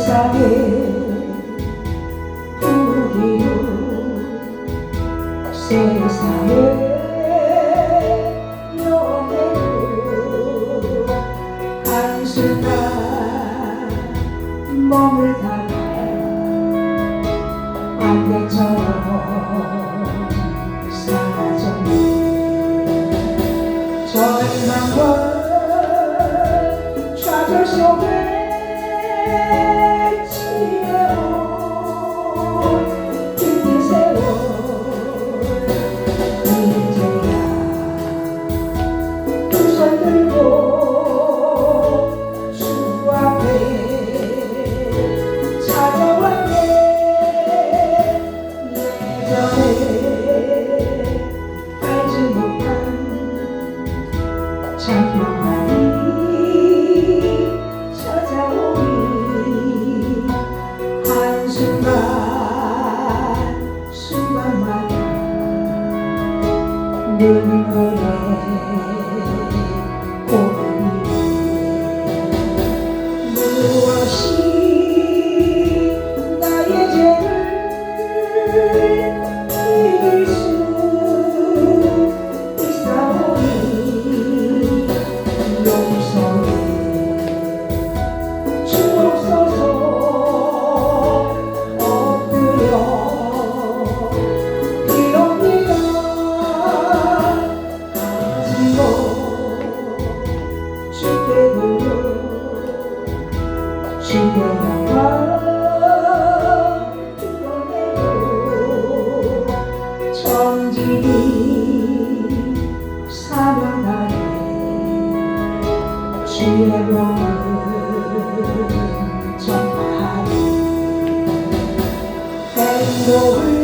세상에 우리로 세상에 연애로 한순간 머물다가 안개처럼 사라졌네. 절망과 좌절 속에 눈물에 주의 영광 드러내고 정직이 사명하에 주의 명을 전하리 행복을